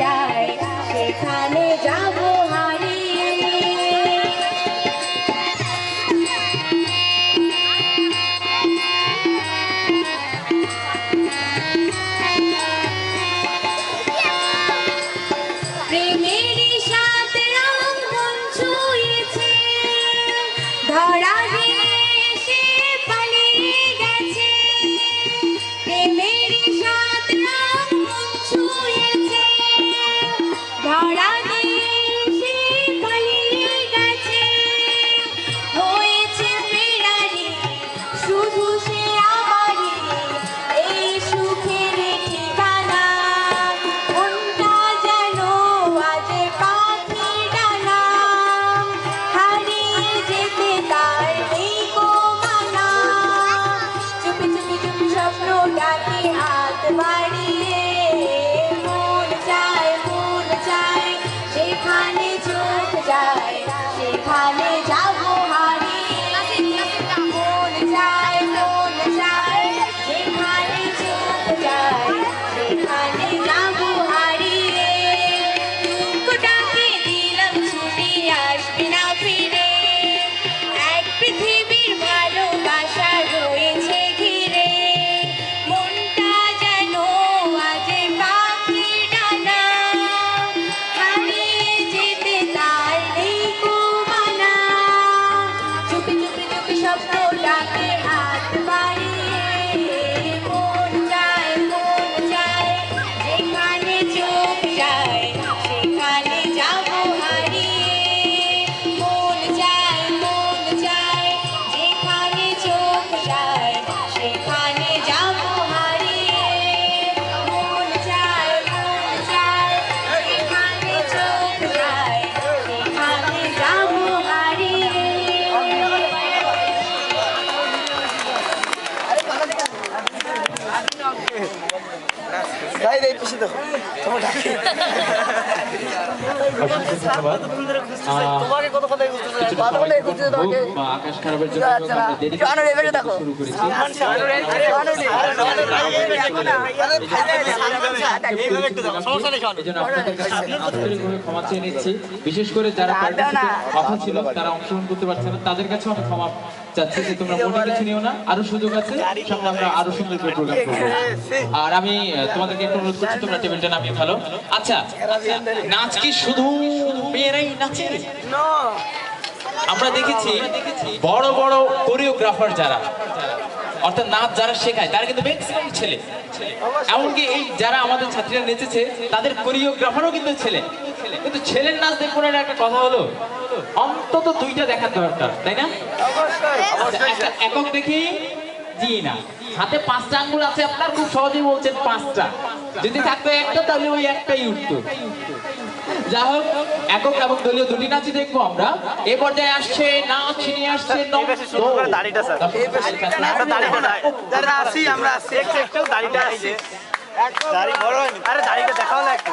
যায় সেখানে મોટાની હાથ વાળીએ. স্বপ্ন ক্ষমা চেয়ে নিচ্ছি বিশেষ করে যারা কথা ছিল তারা অংশগ্রহণ করতে পারছে না। তাদের কাছে আমি ক্ষমা চাচ্ছি যে তোমরা মনে কিছু নিও না। আরও সুযোগ আছে সামনে আমরা আরও সুন্দর করে প্রোগ্রাম করব। আর আমি তোমাদেরকে একটু অনুরোধ করছি তোমরা টেবিলটা নামিয়ে ফেলো। আচ্ছা নাচ কি শুধু মেয়েরাই নাচে? আমরা দেখেছি বড় বড় কোরিওগ্রাফার যারা অর্থাৎ নাচ যারা শেখায় তারা কিন্তু ম্যাক্সিমাম ছেলে। এমনকি এই যারা আমাদের ছাত্রীরা নেচেছে তাদের কোরিওগ্রাফারও কিন্তু ছেলে। কিন্তু ছেলের নাচ দেখব না একটা কথা হলো অন্তত দুইটা দেখার দরকার তাই না? আচ্ছা, একটা একক দেখি। জি না। হাতে পাঁচটা আঙ্গুল আছে আপনার খুব সহজেই বলছেন পাঁচটা। যদি থাকতো একটা তাহলে ওই একটাই উঠতো। যা হোক একক এবং দলীয় দুটি নাচই দেখব আমরা। এ পর্যায়ে আসছে নাচ নিয়ে আসছে দাড়িটা আসি আমরা আসি। একটু দাড়িটা আসি। দাড়ি বড় হয়নি আরে দাড়িটা দেখাও না একটু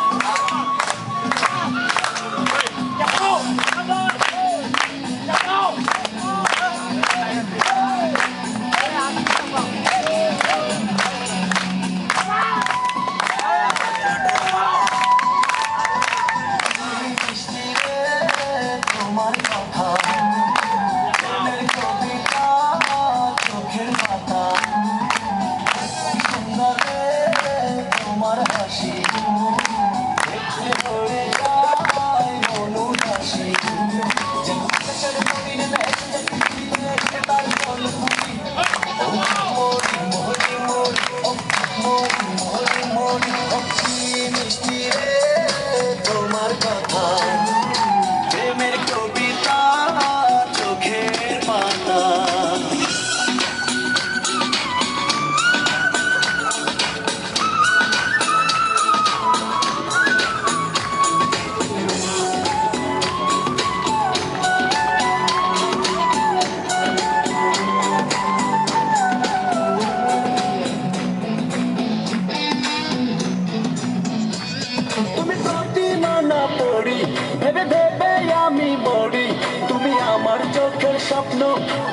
স্বপ্ন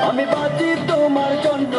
আমি বাঁচি তোমার জন্য।